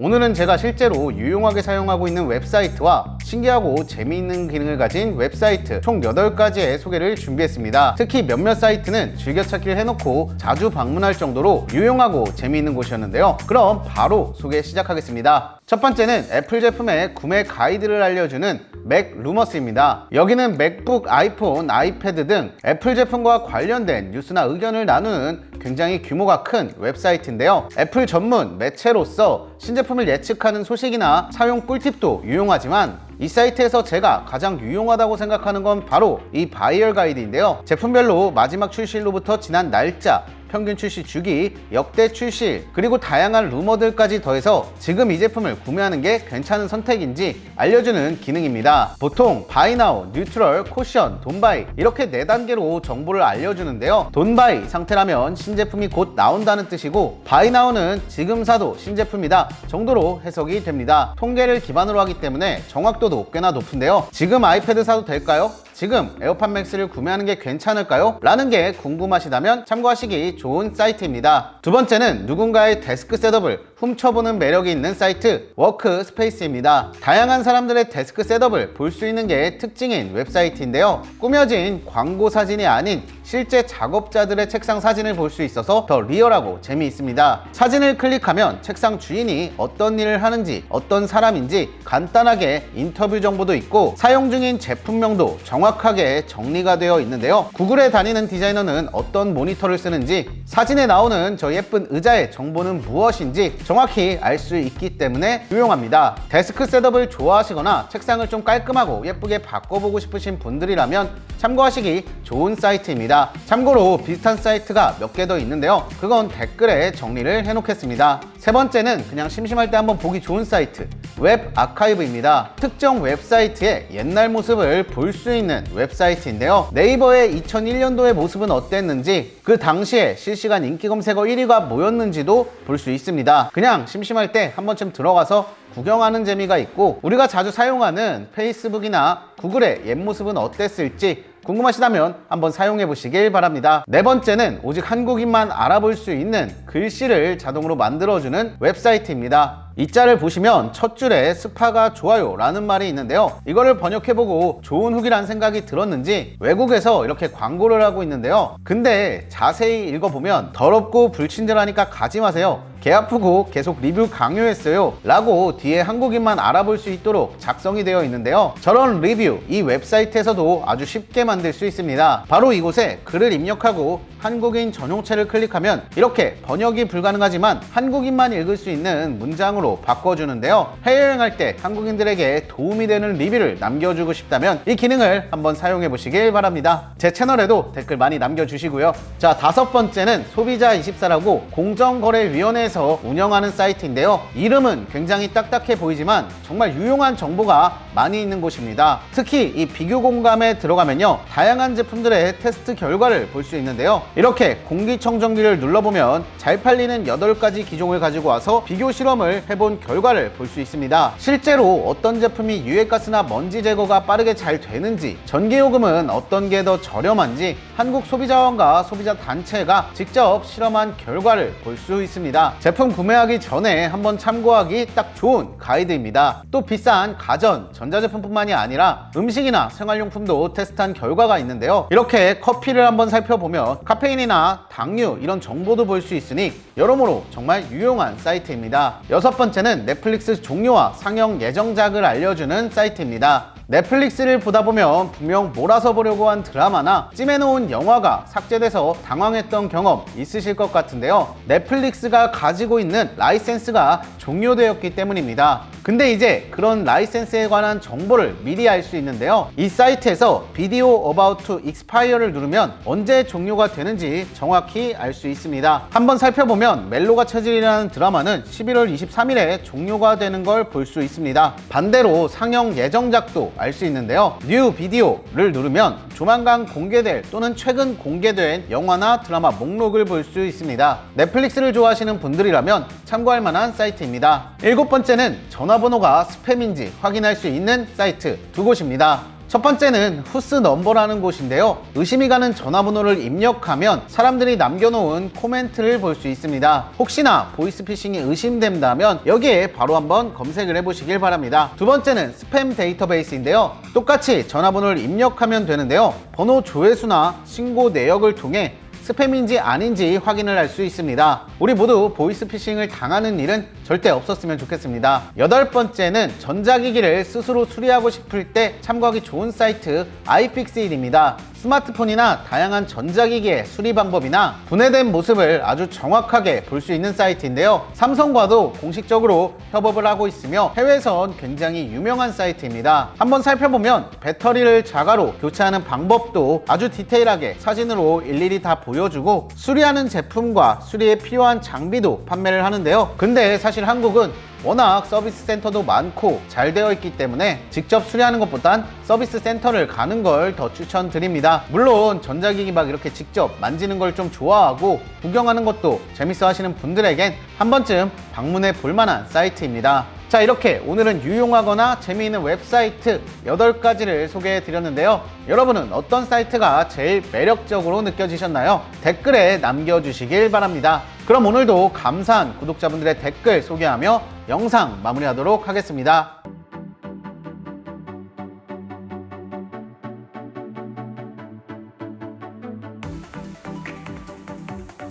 오늘은 제가 실제로 유용하게 사용하고 있는 웹사이트와 신기하고 재미있는 기능을 가진 웹사이트 총 8가지의 소개를 준비했습니다. 특히 몇몇 사이트는 즐겨찾기를 해놓고 자주 방문할 정도로 유용하고 재미있는 곳이었는데요. 그럼 바로 소개 시작하겠습니다. 첫 번째는 애플 제품의 구매 가이드를 알려주는 맥 루머스입니다. 여기는 맥북, 아이폰, 아이패드 등 애플 제품과 관련된 뉴스나 의견을 나누는 굉장히 규모가 큰 웹사이트인데요. 애플 전문 매체로서 신제품을 예측하는 소식이나 사용 꿀팁도 유용하지만 이 사이트에서 제가 가장 유용하다고 생각하는 건 바로 이 바이얼 가이드인데요. 제품별로 마지막 출시일로부터 지난 날짜, 평균 출시 주기, 역대 출시일, 그리고 다양한 루머들까지 더해서 지금 이 제품을 구매하는 게 괜찮은 선택인지 알려주는 기능입니다. 보통 바이나우, 뉴트럴, 코션, 돈바이 이렇게 네 단계로 정보를 알려주는데요. 돈바이 상태라면 신제품이 곧 나온다는 뜻이고 바이나우는 지금 사도 신제품이다 정도로 해석이 됩니다. 통계를 기반으로 하기 때문에 정확도도 꽤나 높은데요. 지금 아이패드 사도 될까요? 지금 에어팟 맥스를 구매하는 게 괜찮을까요? 라는 게 궁금하시다면 참고하시기 좋은 사이트입니다. 두 번째는 누군가의 데스크 셋업을 훔쳐보는 매력이 있는 사이트 워크스페이스입니다. 다양한 사람들의 데스크 셋업을 볼 수 있는 게 특징인 웹사이트인데요. 꾸며진 광고 사진이 아닌 실제 작업자들의 책상 사진을 볼 수 있어서 더 리얼하고 재미있습니다. 사진을 클릭하면 책상 주인이 어떤 일을 하는지 어떤 사람인지 간단하게 인터뷰 정보도 있고 사용 중인 제품명도 정확 하게 정리가 되어 있는데요. 구글에 다니는 디자이너는 어떤 모니터를 쓰는지 사진에 나오는 저 예쁜 의자의 정보는 무엇인지 정확히 알 수 있기 때문에 유용합니다. 데스크 셋업을 좋아하시거나 책상을 좀 깔끔하고 예쁘게 바꿔보고 싶으신 분들이라면 참고하시기 좋은 사이트입니다. 참고로 비슷한 사이트가 몇 개 더 있는데요. 그건 댓글에 정리를 해놓겠습니다. 세 번째는 그냥 심심할 때 한번 보기 좋은 사이트 웹 아카이브입니다. 특정 웹사이트의 옛날 모습을 볼 수 있는 웹사이트인데요. 네이버의 2001년도의 모습은 어땠는지 그 당시에 실시간 인기 검색어 1위가 뭐였는지도 볼 수 있습니다. 그냥 심심할 때 한 번쯤 들어가서 구경하는 재미가 있고 우리가 자주 사용하는 페이스북이나 구글의 옛 모습은 어땠을지 궁금하시다면 한번 사용해 보시길 바랍니다. 네 번째는 오직 한국인만 알아볼 수 있는 글씨를 자동으로 만들어주는 웹사이트입니다. 이 자를 보시면 첫 줄에 스파가 좋아요 라는 말이 있는데요. 이거를 번역해보고 좋은 후기란 생각이 들었는지 외국에서 이렇게 광고를 하고 있는데요. 근데 자세히 읽어보면 더럽고 불친절하니까 가지 마세요. 개 아프고 계속 리뷰 강요했어요. 라고 뒤에 한국인만 알아볼 수 있도록 작성이 되어 있는데요. 저런 리뷰 이 웹사이트에서도 아주 쉽게 만들 수 있습니다. 바로 이곳에 글을 입력하고 한국인 전용체를 클릭하면 이렇게 번역이 불가능하지만 한국인만 읽을 수 있는 문장으로 바꿔주는데요. 해외여행할 때 한국인들에게 도움이 되는 리뷰를 남겨주고 싶다면 이 기능을 한번 사용해 보시길 바랍니다. 제 채널에도 댓글 많이 남겨주시고요. 자, 다섯 번째는 소비자24라고 공정거래위원회에서 운영하는 사이트인데요. 이름은 굉장히 딱딱해 보이지만 정말 유용한 정보가 많이 있는 곳입니다. 특히 이 비교 공감에 들어가면요. 다양한 제품들의 테스트 결과를 볼 수 있는데요. 이렇게 공기청정기를 눌러보면 잘 팔리는 8가지 기종을 가지고 와서 비교 실험을 해본 결과를 볼 수 있습니다. 실제로 어떤 제품이 유해가스나 먼지 제거가 빠르게 잘 되는지, 전기요금은 어떤 게 더 저렴한지 한국 소비자원과 소비자 단체가 직접 실험한 결과를 볼 수 있습니다. 제품 구매하기 전에 한번 참고하기 딱 좋은 가이드입니다. 또 비싼 가전, 전자제품뿐만이 아니라 음식이나 생활용품도 테스트한 결과가 있는데요. 이렇게 커피를 한번 살펴보면 카페인이나 당류 이런 정보도 볼 수 있으니 여러모로 정말 유용한 사이트입니다. 여섯 번째는 넷플릭스 종료와 상영 예정작을 알려주는 사이트입니다. 넷플릭스를 보다 보면 분명 몰아서 보려고 한 드라마나 찜해놓은 영화가 삭제돼서 당황했던 경험 있으실 것 같은데요. 넷플릭스가 가지고 있는 라이센스가 종료되었기 때문입니다. 근데 이제 그런 라이센스에 관한 정보를 미리 알 수 있는데요. 이 사이트에서 비디오 about to expire를 누르면 언제 종료가 되는지 정확히 알 수 있습니다. 한번 살펴보면 멜로가 체질이라는 드라마는 11월 23일에 종료가 되는 걸 볼 수 있습니다. 반대로 상영 예정작도 알 수 있는데요. 뉴 비디오를 누르면 조만간 공개될 또는 최근 공개된 영화나 드라마 목록을 볼 수 있습니다. 넷플릭스를 좋아하시는 분들이라면 참고할 만한 사이트입니다. 일곱 번째는 전화 번호가 스팸인지 확인할 수 있는 사이트 두 곳입니다. 첫 번째는 후스 넘버라는 곳인데요. 의심이 가는 전화번호를 입력하면 사람들이 남겨놓은 코멘트를 볼 수 있습니다. 혹시나 보이스피싱이 의심된다면 여기에 바로 한번 검색을 해보시길 바랍니다. 두 번째는 스팸 데이터베이스인데요. 똑같이 전화번호를 입력하면 되는데요. 번호 조회수나 신고 내역을 통해 스팸인지 아닌지 확인을 할 수 있습니다. 우리 모두 보이스피싱을 당하는 일은 절대 없었으면 좋겠습니다. 여덟 번째는 전자기기를 스스로 수리하고 싶을 때 참고하기 좋은 사이트 iFixit입니다. 스마트폰이나 다양한 전자기기의 수리 방법이나 분해된 모습을 아주 정확하게 볼 수 있는 사이트인데요. 삼성과도 공식적으로 협업을 하고 있으며 해외에선 굉장히 유명한 사이트입니다. 한번 살펴보면 배터리를 자가로 교체하는 방법도 아주 디테일하게 사진으로 일일이 다 보여주고 수리하는 제품과 수리에 필요한 장비도 판매를 하는데요. 근데 사실 한국은 워낙 서비스 센터도 많고 잘 되어 있기 때문에 직접 수리하는 것보단 서비스 센터를 가는 걸 더 추천드립니다. 물론 전자기기 막 이렇게 직접 만지는 걸 좀 좋아하고 구경하는 것도 재밌어 하시는 분들에겐 한 번쯤 방문해 볼 만한 사이트입니다. 자, 이렇게 오늘은 유용하거나 재미있는 웹사이트 8가지를 소개해 드렸는데요. 여러분은 어떤 사이트가 제일 매력적으로 느껴지셨나요? 댓글에 남겨주시길 바랍니다. 그럼 오늘도 감사한 구독자분들의 댓글 소개하며 영상 마무리하도록 하겠습니다.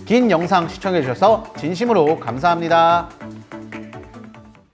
긴 영상 시청해주셔서 진심으로 감사합니다.